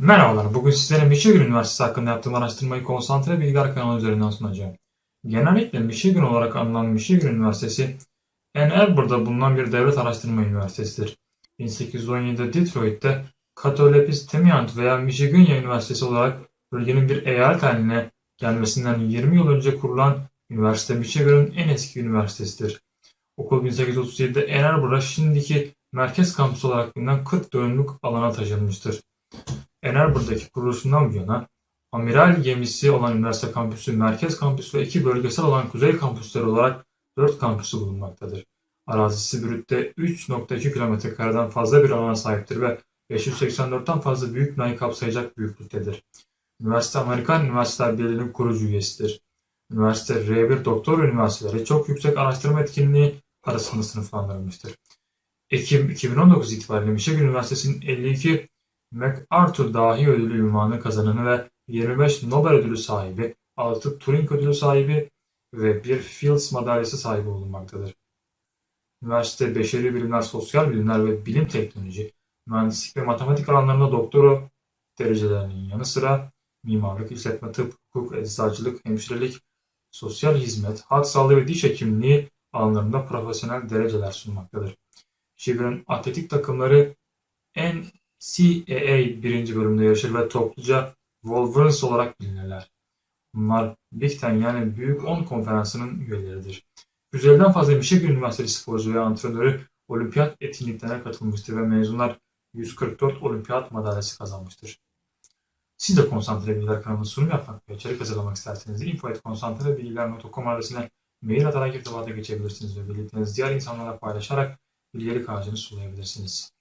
Merhabalar, bugün sizlere Michigan Üniversitesi hakkında yaptığım araştırmayı konsantre bilgiler kanalı üzerinden sunacağım. Genellikle Michigan olarak anılan Michigan Üniversitesi, Ann Arbor'da bulunan bir devlet araştırma üniversitesidir. 1817'de Detroit'te Cato Lepistemiant veya Michigan Üniversitesi olarak bölgenin bir eyalet haline gelmesinden 20 yıl önce kurulan üniversite Michigan'ın en eski üniversitesidir. Okul 1837'de Ann Arbor'a şimdiki merkez kampüsü olarak bilinen 40 dönümlük alana taşınmıştır. Ann Arbor'daki kuruluşundan bu yana amiral gemisi olan üniversite kampüsü, merkez kampüsü ve iki bölgesel olan kuzey kampüsleri olarak dört kampüsü bulunmaktadır. Arazisi brütte 3.2 kilometre kareden fazla bir alana sahiptir ve 584'ten fazla büyük binayı kapsayacak büyüklüktedir. Üniversite Amerikan Üniversiteler Birliği'nin kurucu üyesidir. Üniversite R1 doktor üniversiteleri çok yüksek araştırma etkinliği arasında sınıflandırılmıştır. Ekim 2019 itibariyle Michigan Üniversitesi'nin 52 MacArthur Dahi Ödülü ünvanı kazananı ve 25 Nobel Ödülü sahibi, 6 Turing Ödülü sahibi ve bir Fields madalyası sahibi bulunmaktadır. Üniversite beşeri bilimler, sosyal bilimler ve bilim teknoloji, mühendislik ve matematik alanlarında doktora derecelerinin yanı sıra mimarlık, işletme, tıp, hukuk, eczacılık, hemşirelik, sosyal hizmet, halk sağlığı ve diş hekimliği alanlarında profesyonel dereceler sunmaktadır. Şibirin atletik takımları NCAA birinci bölümde yarışır ve topluca Wolverines olarak bilinirler. Bunlar Big Ten yani Büyük 10 konferansının üyeleridir. 150'den fazla Michigan Üniversitesi sporcu ve antrenörü olimpiyat etkinliklerine katılmıştır ve mezunlar 144 olimpiyat madalyası kazanmıştır. Siz de Konsantre Bilgiler kanalına sunum yapmak ve içerik hazırlamak isterseniz info.konsantrebilgiler.com adresine mail atarak irtibata geçebilirsiniz ve bildiklerinizi diğer insanlara paylaşarak bilgelik ağacını sulayabilirsiniz.